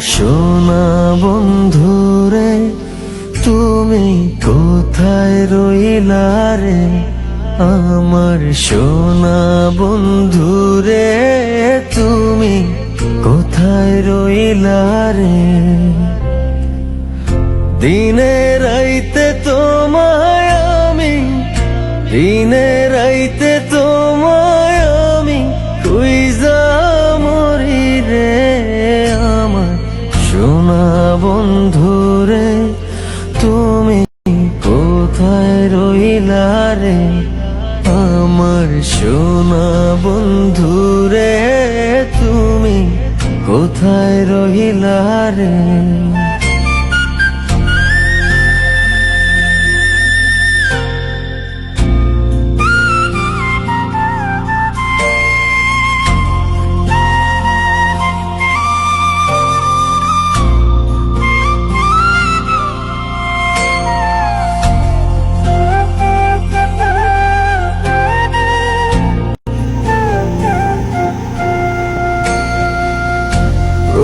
সোনা বন্ধুরে, তুমি কোথায় রইলা রে? আমার সোনা বন্ধুরে, তুমি কোথায় রইলা রে? দিনে রাইতে তোমায় আমি, দিনে রাইতে সোনা বন্ধুরে তুমি কোথায় রহিলা রে?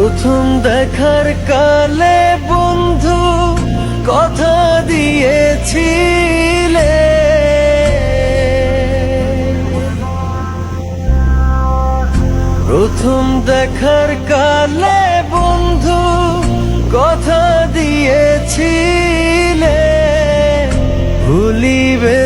প্রথম দেখার কালে বন্ধু কথা দিয়েছিলে। প্রথম দেখার কালে বন্ধু কথা দিয়েছিলে। ভুলিবে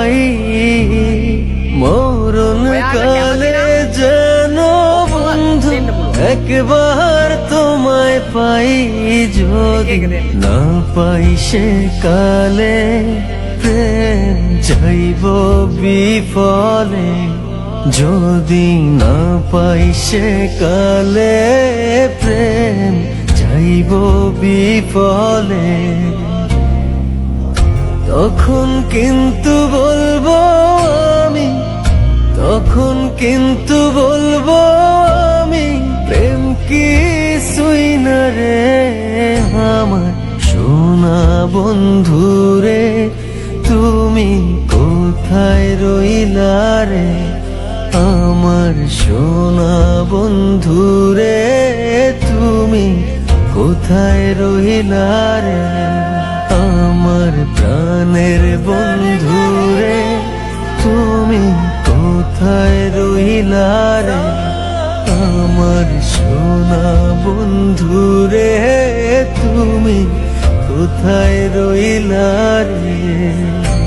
পাই মরণ কালে যেন বন্ধু একবার তোমায় পাই যদি না পাই সে কালে প্রেম যাইব বিফলে। যদি না পাই সে কালে প্রেম যাইব বিফলে। তখন কিন্তু বলব আমি, তখন কিন্তু বলব আমি, প্রেম কি সুই না রে আমার? সোনা বন্ধুরে তুমি কোথায় রইলা রে? আমার সোনা বন্ধুরে তুমি কোথায় রইলা রে? প্রাণের বন্ধুরে তুমি কোথায় রইলা রে? আমার সোনা বন্ধুরে তুমি কোথায় রইলা রে?